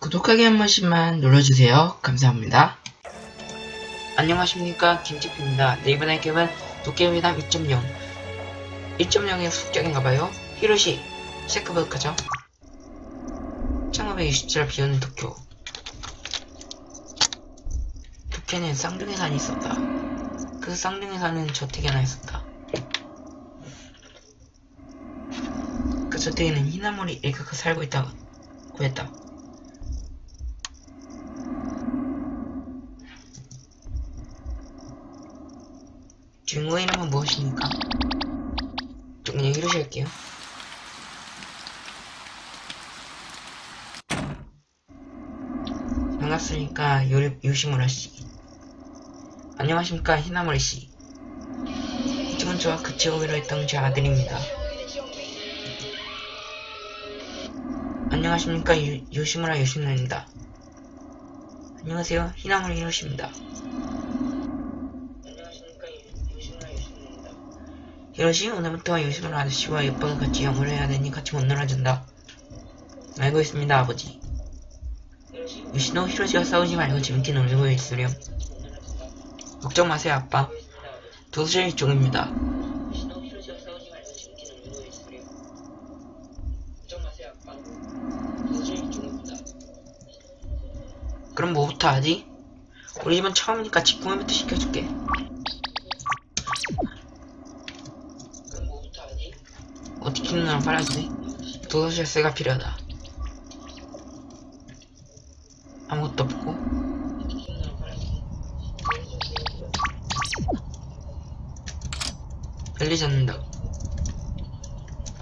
구독하기 한 번씩만 눌러주세요. 감사합니다. 안녕하십니까 김치피입니다. 네, 이번에 게임은 도깨비담 2.0 1.0의 숙적인가봐요. 히로시 하죠. 1927년 비오는 도쿄 도쿄는 쌍둥이 산이 있었다. 그 쌍둥이 산은 저택이 하나 있었다. 그 저택에는 희나물이 일가가 살고 있다고 했다. 주인공의 이름은 무엇입니까? 저 그냥 히로시 할게요. 반갑으니까 요, 요시무라 씨. 안녕하십니까 히나모리 씨. 지금 저와 같이 오기로 했던 제 아들입니다. 안녕하십니까 유, 요시무라 요시무라입니다. 안녕하세요 히나모리 히로시입니다. 히로시 오늘부터 요시무라 아저씨와 예뻐가 같이 영어를 해야 되니 같이 못 놀아준다. 알고 있습니다 아버지. 요시노 히로시와 싸우지 말고 재밌게 놀고 있으렴. 걱정 마세요 아빠. 도서실 이쪽입니다. 그럼 뭐부터 하지? 우리 집은 처음이니까 집 구매부터 시켜줄게. 어떻게 키는 건 빨라지네. 도서실 세가 필요하다. 아무것도 없고. 열리지 않는다.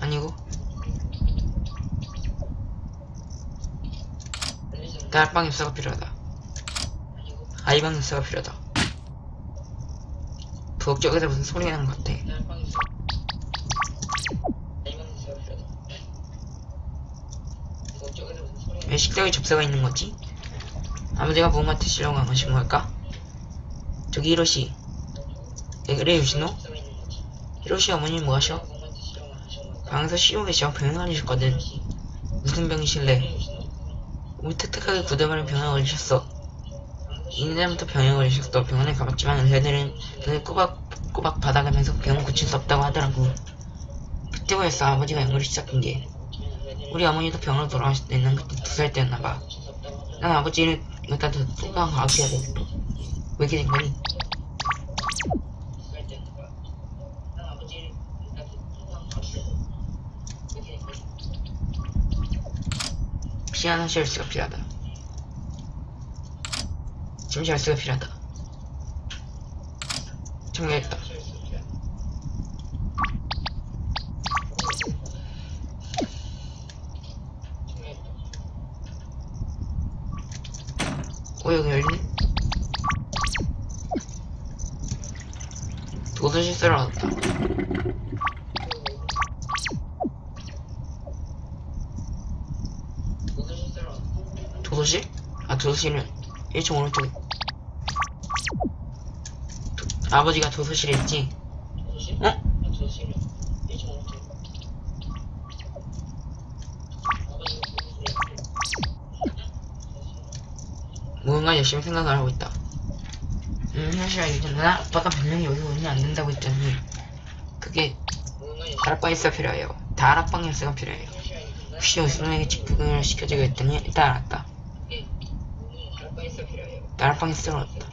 아니고. 다락방 엽서가 필요하다. 아이방 엽서가 필요하다. 부엌 쪽에서 무슨 소리가 나는 것 같아. 왜 식탁에 접사가 있는 거지? 아버지가 무엄마 드시려고 안 하신 걸까? 저기 히로시. 왜 그래 요시노? 히로시 어머니 뭐 하셔? 방에서 쉬고 계셔 병원 걸리셨거든. 무슨 병이실래? 울택택하게 굳어버린 병에 걸리셨어. 2년부터 병에 걸리셨어. 병원에 가봤지만 의사들은 눈을 꼬박꼬박 받아가면서 병은 고칠 수 없다고 하더라고. 그때부터 아버지가 연구를 시작한 게 우리 어머니도 병으로 돌아가실 때는 그때 두 살 때였나봐. 난 아버지를 갖다 더 뚱뚱한 과학해야 되겠다. 왜 이렇게 된 거니? 피아노 쉘스가 필요하다. 짐 쉘스가 필요하다. 정리했다. 어 여기 열리네 도서실 쓰러 왔다 도서실? 아 도서실은 1층 오른쪽에 도, 아버지가 도서실에 있지? 어? 뭔가 열심히 생각을 하고 있다. 음, 현실 알겠잖아. 아빠가 분명히 여기 오면 안 된다고 했더니 그게 다락방 일수가 필요해요. 다락방 일수가 필요해요. 혹시 여수놈에게 집중을 시켜주고 했더니 일단 알았다. 다락방 일수가 왔다.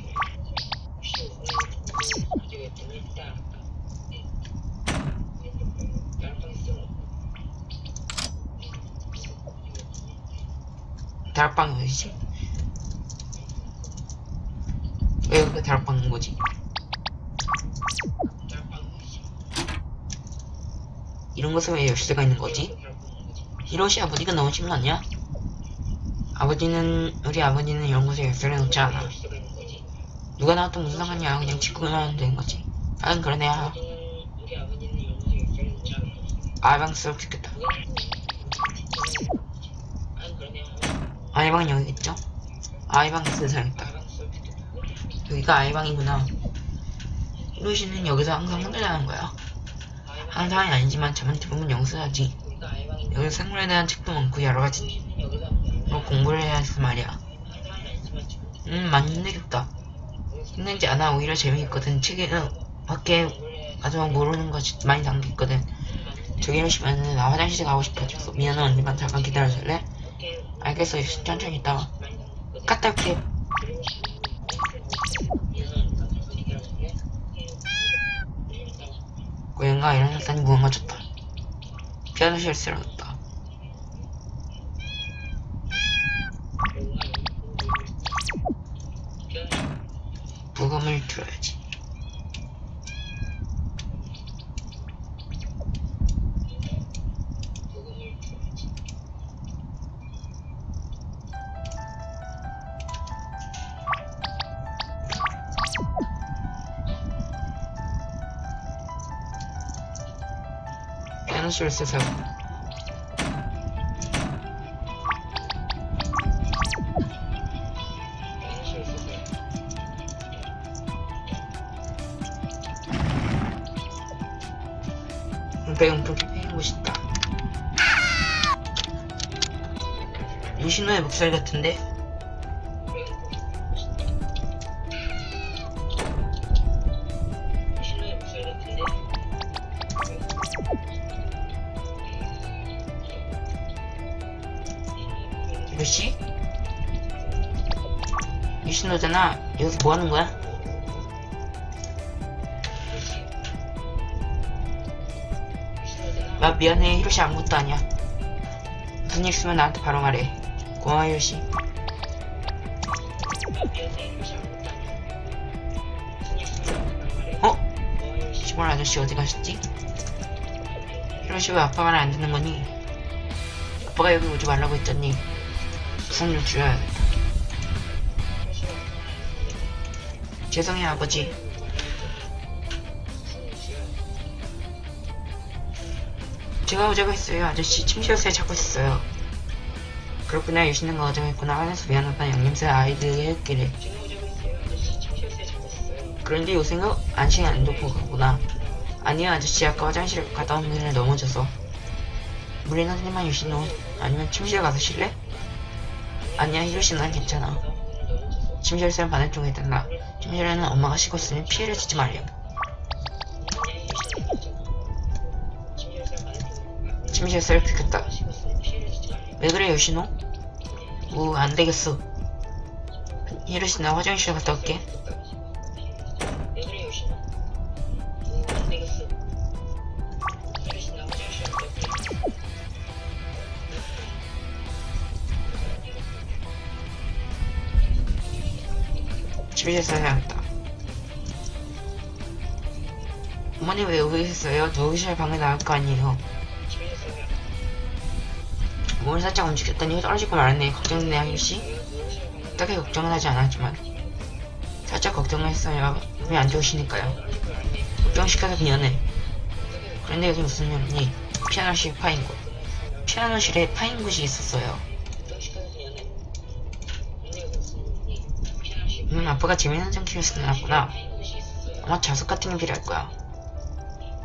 다락방이 어디지? 왜 여기가 다락방인 거지? 이런 곳에 왜 열쇠가 있는 거지? 히로시 아버지가 거 아니야? 아버지는 우리 아버지는 이런 곳에 열쇠를 넣지 않아. 누가 나와도 무슨 상관이야? 그냥 짓고만 하면 되는 거지. 하긴 그러네요. 아방스럽 죽겠다. 아이방은 여기겠죠? 아이방 있는 사람있다. 여기가 아이방이구나. 히로시는 여기서 항상 자는 거야. 항상이 아니지만 저만 대부분 영수하지. 여기 생물에 대한 책도 많고 여러 가지. 뭐 공부를 해야 해서 말이야. 음, 많이 힘들겠다. 힘들지 않아. 오히려 재미있거든. 책에는 밖에 마지막 모르는 것이 많이 담겨있거든. 저기 이러시면은 나 화장실 가고 싶어졌어. 미안해 언니만 잠깐 기다려줄래? 알겠어. 천천히 있다 와. 갔다 올 고양이가 일어났다니 무언가 좋다. 피아노 실수를 피아노 실수에서 배용품 해보고 싶다. 유신호의 목소리 같은데? 유신호잖아. 여기서 뭐 하는 거야? 나 미안해 히로시 아무것도 아니야 무슨 일 있으면 나한테 바로 말해 고마워 히로시 어? 시골 아저씨 어디 가셨지? 히로시 왜 아빠 말안 듣는 거니? 아빠가 여기 오지 말라고 했더니 무슨 일 줄여야겠 죄송해요 아버지 제가 오자고 했어요. 아저씨 침실에서 자고 있었어요. 그렇구나 유신는 거 어정했구나 하면서 미안하다 양념새 아이들이 했기를. 그런데 요새는 안심 안 좋고 가구나. 아니요 아저씨 아까 화장실 갔다 온 길에 넘어져서. 물이 나지만 유신호 아니면 침실에 가서 쉴래? 아니야 히로시 난 괜찮아. 침실에서는 반대쪽에 있단다. 침실에는 엄마가 있으니 피해를 주지 말렴. 침실에서 이렇게 켰다. 왜 그래 요시노? 우 안되겠어. 히로시 나 화장실 갔다 올게. 집에서 해야겠다. 어머니 왜 여기 있어요? 누구실 방에 나올 거 아니에요. 몸을 살짝 움직였더니 떨어지고 말았네. 걱정되네, 아저씨. 딱히 걱정은 하지 않았지만. 살짝 걱정을 했어요. 왜안 좋으시니까요. 걱정시켜서 미안해. 그런데 여기 무슨 일이니? 피아노실 파인 곳. 피아노실에 파인 곳이 있었어요. 음, 아빠가 재미있는 장치를 쓰놨구나. 아마 자석 같은 게 필요할 거야.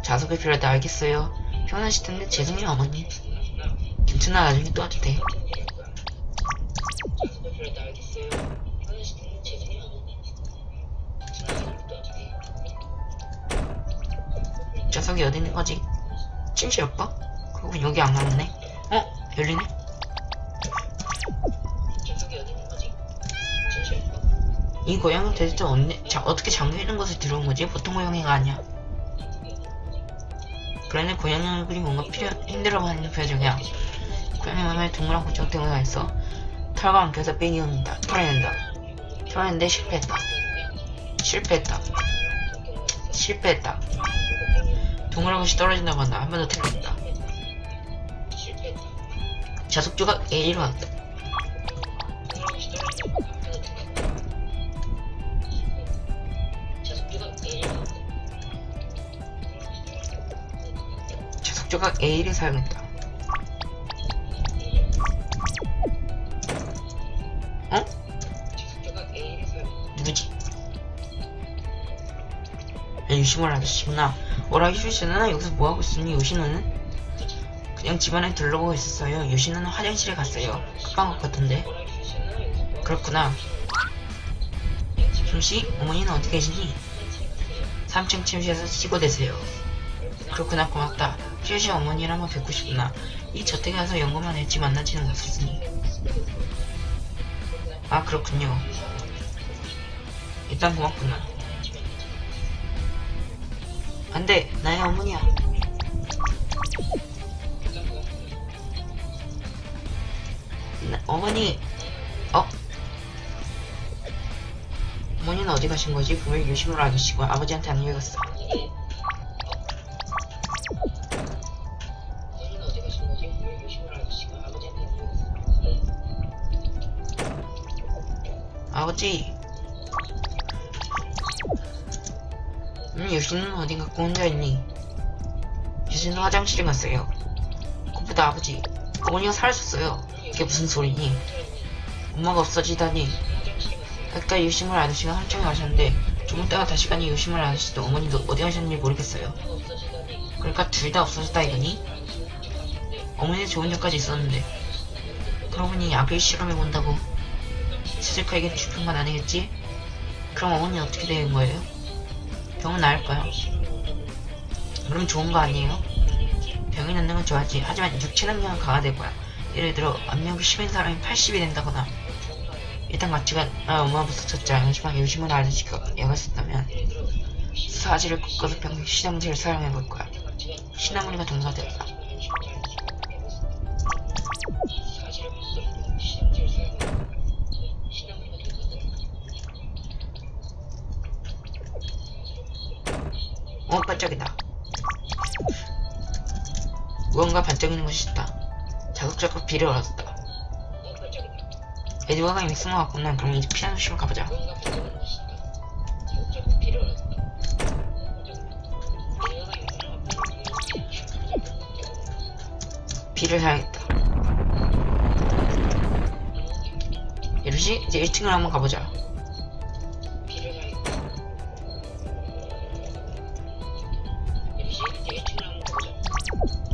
자석이 필요하다 알겠어요. 피곤하실 텐데 죄송해요, 어머니. 괜찮아 나중에 또 와도 돼 좌석이 어디 있는 거지? 침실 오빠? 그리고 여기 안 나왔네 어? 열리네? 이 고양이는 대체 언제, 자, 어떻게 잠겨있는 곳에 들어온 거지? 보통 고양이가 아니야 그러네 고양이 얼굴이 뭔가 필요, 힘들어하는 표정이야 고양이 몸에 둥그런 고정대가 있어 털과 엉켜서 뺑이옵니다. 털어낸다. 털어낸데 실패했다. 실패했다. 실패했다. 둥그런 것이 떨어진다고 한다. 한 번 더 틀렸다. 자석조가 A로 왔다. 조각 A를 사용했다. 어? 누구지? 야, 유시몰 아저씨구나. 오라 유시는 여기서 뭐하고 있으니 유시는? 그냥 집안에 둘러보고 있었어요. 유시는 화장실에 갔어요. 팟빵 같던데. 그렇구나. 잠시 어머니는 어디 계시니? 3층 침실에서 쉬고 계세요. 그렇구나 고맙다. 쉬쉬 어머니를 한번 뵙고 싶구나. 이 저택에 가서 연구만 했지 만나지는 못했으니. 아 그렇군요. 일단 고맙구나. 안돼 나의 어머니야. 나- 어머니 어? 어머니는 어디 가신 거지? 분명히 유심으로 아저씨고 아버지한테 안 읽었어. 아버지. 음, 유신은 어딘가 혼자 있니? 유신은 화장실에 갔어요. 그보다 아버지, 어머니가 사라졌어요. 이게 무슨 소리니? 엄마가 없어지다니. 아까 유심을 아저씨가 한참 가셨는데 좀 있다가 다시 가니 유심을 아저씨도 어머니도 어디 가셨는지 모르겠어요. 그러니까 둘 다 없어졌다 이거니? 어머니 좋은 적까지 있었는데 그러고 보니 약을 실험해 본다고 스즈카에게 죽은 건 아니겠지? 그럼 어머니는 어떻게 되는 거예요? 병은 나을까요? 그럼 좋은 거 아니에요? 병이 낫는 건 좋아하지 하지만 육체 능력은 강화될 거야 예를 들어 안면이 심한 사람이 80이 된다거나 일단 마취가 아 엄마부터 첫째 하지만 요즘은 아저씨가 약을 썼다면 사지를 꺾어서 병 시나무리를 사용해 볼 거야 시나무리가 동사됐다 어 반짝이다. 무언가 반짝이는 것이 있다. 자극적으로 비를 얻었다. 에드워가 이미 숨어갔구나? 그럼 이제 피아노 쉬러 가보자. 비를 사야겠다. 이러지? 이제 1층을 한번 가보자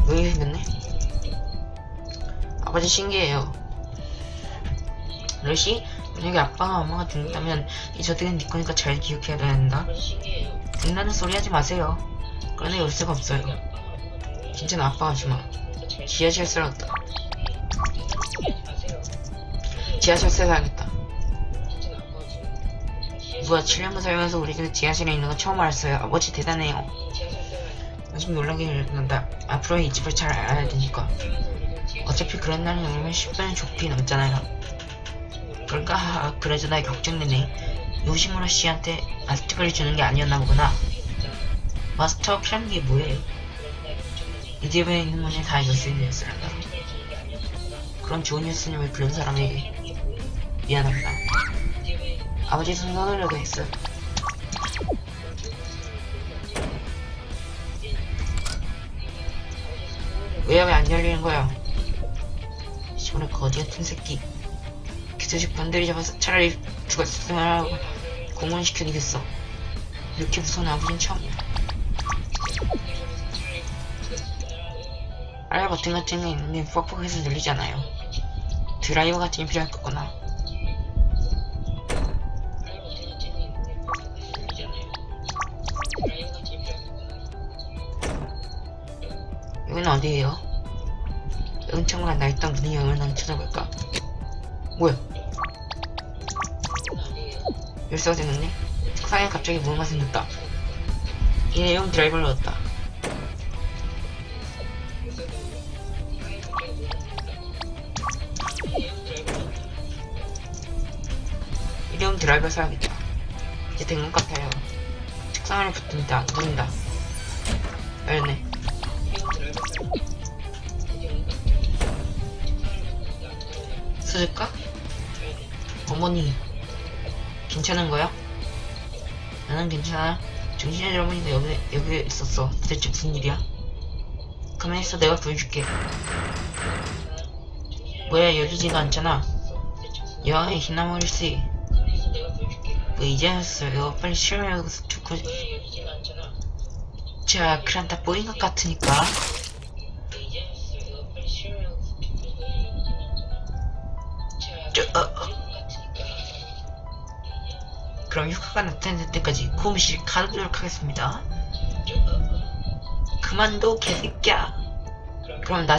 여기 생겼네 아버지 신기해요. 러시 만약에 아빠가 엄마가 죽는다면 이 저택은 네 거니까 잘 기억해야 된다. 죽는다는 소리 하지 마세요. 그러나 열 수가 없어요. 진짜 아빠가 주마. 지하철 쓰러졌다. 지하철세 사야겠다. 누가 7년만 살면서 우리 집에 지하실에 있는 거 처음 알았어요. 아버지 대단해요 요즘 놀라게 난다. 앞으로 이 집을 잘 알아야 되니까. 어차피 그런 날이 오면 10분은 좁히 넘잖아요. 그러니까 하하, 그래서 나 걱정되네. 요시무라 씨한테 마스터를 주는 게 아니었나 보구나. 마스터 피라는 게 뭐예요? 이 집에 있는 문이 다 요스님이었을란다 그런 좋은 예수님을 부른 사람에게 미안합니다. 아버지 손 떠나려고 했어 왜왜안 열리는 거야? 시원한 거지 같은 새끼. 기술식 반대리 잡아서 차라리 죽었으면 하고 공원시켜주겠어. 이렇게 무서운 아버지는 처음이야. 알바 버튼 같은 게 있는데 뻑뻑해서 들리잖아요. 드라이버 같은 게 필요할 거구나. 여기는 어디예요? 은창으로 날던 문이 열렸나 찾아볼까? 뭐야? 열쇠가 됐는데? 책상에 갑자기 뭔가 생겼다. 이 내용 드라이버를 얻었다. 일회용 드라이버 사야겠다. 이제 된 것 같아요. 책상 안에 붙습니다. 누른다. 열네. 쓰실까? 어머니, 괜찮은 거야? 나는 괜찮아. 정신의 여러분이 여기, 여기 있었어. 도대체 무슨 일이야? 가만히 있어, 내가 보여줄게. 뭐야, 열리지가 않잖아. 여왕의 희나무리 씨. 뭐 이제 하셨어요. 빨리 실험해서 죽고. 자, 그럼 다 보인 것 같으니까. 그럼 휴가가 나타날 때까지 고무실 가두도록 하겠습니다. 그만둬 개새끼야. 그럼 나